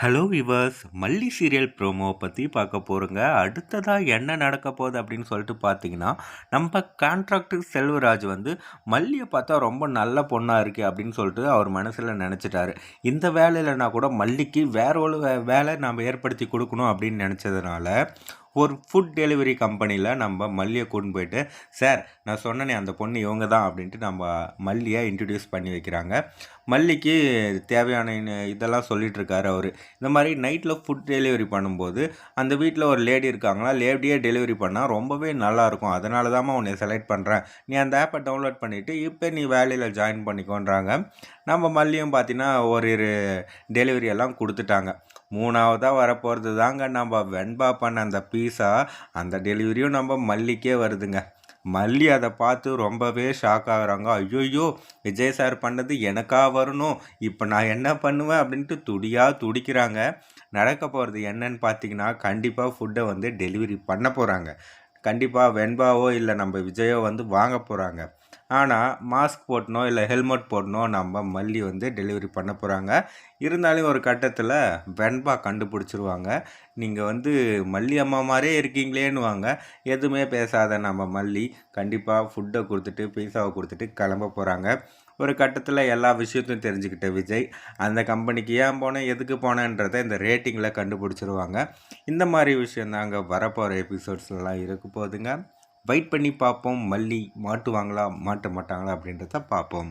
Hello viewers Malli serial promo பற்றி பார்க்க போகிறோங்க அடுத்ததாக என்ன நடக்க போகுது அப்படின்னு சொல்லிட்டு பார்த்தீங்கன்னா நம்ம கான்ட்ராக்டர் செல்வராஜ் வந்து மல்லியை பார்த்தா ரொம்ப நல்ல பொண்ணாக இருக்குது அப்படின்னு சொல்லிட்டு அவர் மனசில் நினச்சிட்டாரு. இந்த வேலையிலனா கூட மல்லிக்கு வேற ஒரு வே- வேலை நம்ம ஏற்படுத்தி கொடுக்கணும் அப்படின்னு நினச்சதுனால ஒரு ஃபுட் டெலிவரி கம்பெனியில் நம்ம மல்லியை கொண்டு போயிட்டு சார் நான் சொன்னனே அந்த பொண்ணு இவங்க தான் அப்படின்ட்டு நம்ம மல்லியை இன்ட்ரடியூஸ் பண்ணி வைக்கிறாங்க. மல்லிக்கு தேவையான இதெல்லாம் சொல்லிகிட்ருக்காரு அவர். இந்த மாதிரி நைட்டில் ஃபுட் டெலிவரி பண்ணும்போது அந்த வீட்டில் ஒரு லேடி இருக்காங்களா லேடியே டெலிவரி பண்ணால் ரொம்பவே நல்லாயிருக்கும். அதனால தான் உன்னை செலக்ட் பண்ணுறேன் நீ அந்த ஆப்பை டவுன்லோட் பண்ணிவிட்டு இப்போ நீ வேலையில் ஜாயின் பண்ணிக்கோன்றாங்க. நம்ம மல்லியும் பார்த்தீங்கன்னா ஒரு டெலிவரி எல்லாம் கொடுத்துட்டாங்க. மூணாவதாக வரப்போகிறது தாங்க நம்ம வெண்பா பண்ண அந்த பீஸா அந்த டெலிவரியும் நம்ம மல்லிக்கே வருதுங்க. மல்லி அதை பார்த்து ரொம்பவே ஷாக் ஆகுறாங்க. ஐயோயோ விஜய் சார் பண்ணது எனக்கா வரணும். இப்போ நான் என்ன பண்ணுவேன் அப்படின்ட்டு துடியாக துடிக்கிறாங்க. நடக்க போகிறது என்னன்னு பார்த்தீங்கன்னா கண்டிப்பாக ஃபுட்டை வந்து டெலிவரி பண்ண போகிறாங்க கண்டிப்பாக வெண்பாவோ இல்லை நம்ம விஜயோ வந்து வாங்க போகிறாங்க ஆனால் மாஸ்க் போடணும் இல்லை ஹெல்மெட் போடணும் நம்ம மல்லி வந்து டெலிவரி பண்ண போகிறாங்க இருந்தாலும் ஒரு கட்டத்தில் வெண்பா கண்டுபிடிச்சிருவாங்க. நீங்கள் வந்து மல்லி அம்மா மாதிரியே இருக்கீங்களேன்னு வாங்க. எதுவுமே பேசாத நம்ம மல்லி கண்டிப்பாக ஃபுட்டை கொடுத்துட்டு பீஸாவை கொடுத்துட்டு கிளம்ப போகிறாங்க ஒரு கட்டத்தில் எல்லா விஷயத்தையும் தெரிஞ்சுக்கிட்ட விஜய் அந்த கம்பெனிக்கு ஏன் போனேன் எதுக்கு போனேன்றதை இந்த ரேட்டிங்கில் கண்டுபிடிச்சிருவாங்க. இந்த மாதிரி விஷயம் தாங்க வரப்போகிற எபிசோட்ஸ்லாம் இருக்க போகுதுங்க. வெயிட் பண்ணி பார்ப்போம் மல்லி மாட்டுவாங்களா மாட்ட மாட்டாங்களா அப்படின்றத பார்ப்போம்.